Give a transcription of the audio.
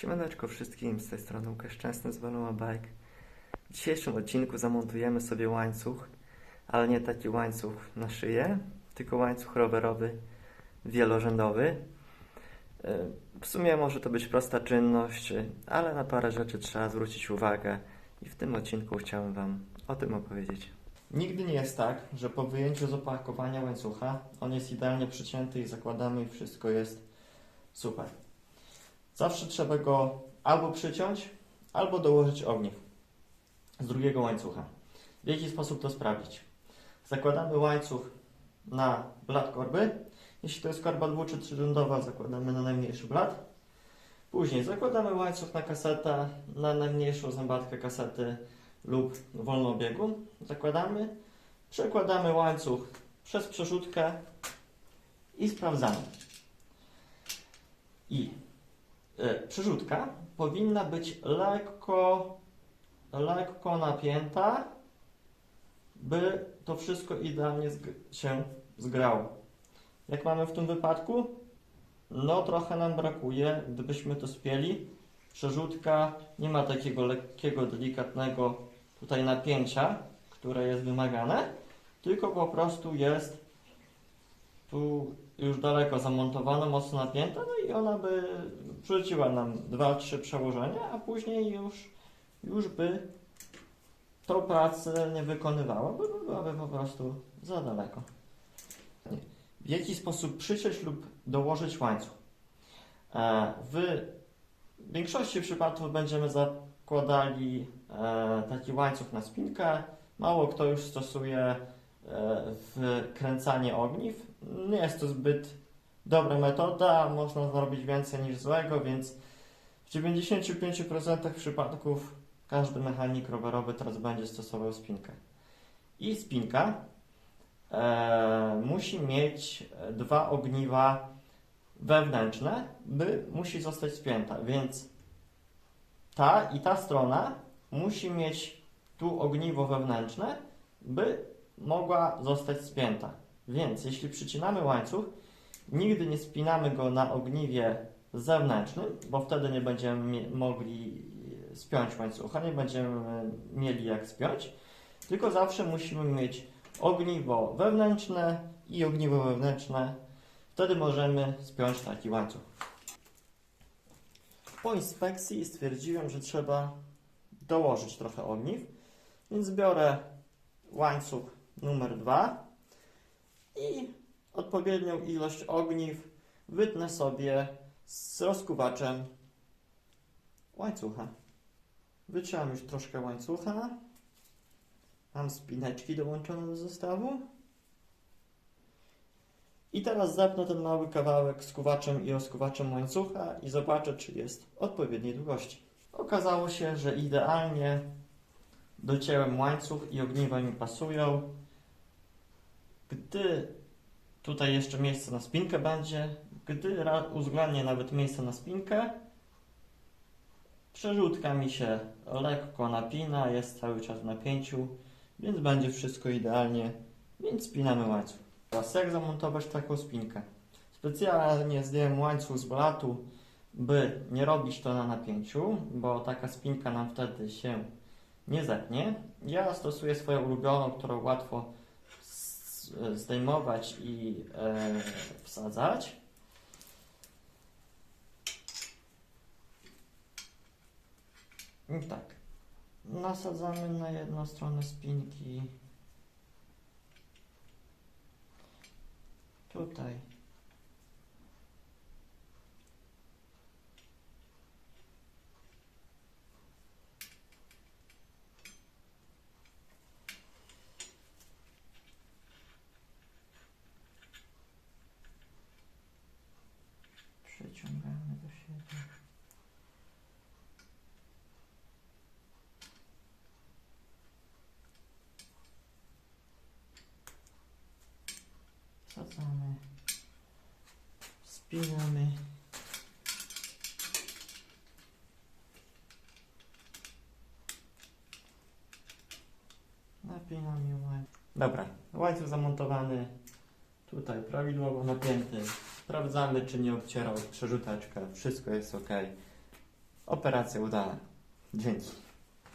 Siemaneczko wszystkim, z tej strony Łukasz Szczęsny z Veloma Bike. W dzisiejszym odcinku zamontujemy sobie łańcuch, ale nie taki łańcuch na szyję, tylko łańcuch rowerowy wielorzędowy. E, W sumie może to być prosta czynność, e, ale na parę rzeczy trzeba zwrócić uwagę i w tym odcinku chciałem Wam o tym opowiedzieć. Nigdy nie jest tak, że po wyjęciu z opakowania łańcucha on jest idealnie przycięty i zakładamy i wszystko jest super. Zawsze trzeba go albo przyciąć, albo dołożyć ogniw z drugiego łańcucha. W jaki sposób to sprawdzić? Zakładamy łańcuch na blat korby. Jeśli to jest korba dwu czy zakładamy na najmniejszy blat. Później zakładamy łańcuch na kasetę, na najmniejszą zębatkę kasety lub wolnobiegu. Zakładamy, przekładamy łańcuch przez przerzutkę i sprawdzamy. I przerzutka powinna być lekko, lekko napięta, by to wszystko idealnie się zgrało. Jak mamy w tym wypadku? No trochę nam brakuje, gdybyśmy to spieli. Przerzutka nie ma takiego lekkiego, delikatnego tutaj napięcia, które jest wymagane, tylko po prostu jest tu już daleko zamontowana, mocno napięta, no i ona by przerzuciła nam 2-3 przełożenia, a później już, już by tą pracę nie wykonywała, bo byłaby po prostu za daleko. W jaki sposób przyciąć lub dołożyć łańcuch? E, W większości przypadków będziemy zakładali e, taki łańcuch na spinkę. Mało kto już stosuje wkręcanie ogniw. Nie jest to zbyt dobra metoda, można zrobić więcej niż złego, więc w 95% przypadków każdy mechanik rowerowy teraz będzie stosował spinkę. I spinka e, musi mieć dwa ogniwa wewnętrzne, by musi zostać spięta, więc ta i ta strona musi mieć tu ogniwo wewnętrzne, by mogła zostać spięta. Więc jeśli przycinamy łańcuch, nigdy nie spinamy go na ogniwie zewnętrznym, bo wtedy nie będziemy mogli spiąć łańcucha, nie będziemy mieli jak spiąć, tylko zawsze musimy mieć ogniwo wewnętrzne i ogniwo wewnętrzne. Wtedy możemy spiąć taki łańcuch. Po inspekcji stwierdziłem, że trzeba dołożyć trochę ogniw, więc biorę łańcuch numer 2 i odpowiednią ilość ogniw wytnę sobie z rozkuwaczem łańcucha. Wyciąłem już troszkę łańcucha. Mam spineczki dołączone do zestawu. I teraz zapnę ten mały kawałek skuwaczem i rozkuwaczem łańcucha i zobaczę, czy jest odpowiedniej długości. Okazało się, że idealnie docięłem łańcuch i ogniwa mi pasują. Gdy tutaj jeszcze miejsce na spinkę będzie, gdy uwzględnię nawet miejsce na spinkę, przerzutka mi się lekko napina, jest cały czas w napięciu, więc będzie wszystko idealnie, więc spinamy łańcuch. Teraz jak zamontować taką spinkę? Specjalnie zdjąłem łańcuch z blatu, by nie robić to na napięciu, bo taka spinka nam wtedy się nie zetnie. Ja stosuję swoją ulubioną, którą łatwo zdejmować i e, wsadzać. I tak. Nasadzamy na jedną stronę spinki. Tutaj. Przeciągamy do siebie. Wsadzamy. Spinamy. Napinamy łańcuch. Dobra, łańcuch zamontowany. Tutaj prawidłowo napięty. Sprawdzamy, czy nie obcierał przerzuteczkę. Wszystko jest ok. Operacja udana. Dzięki.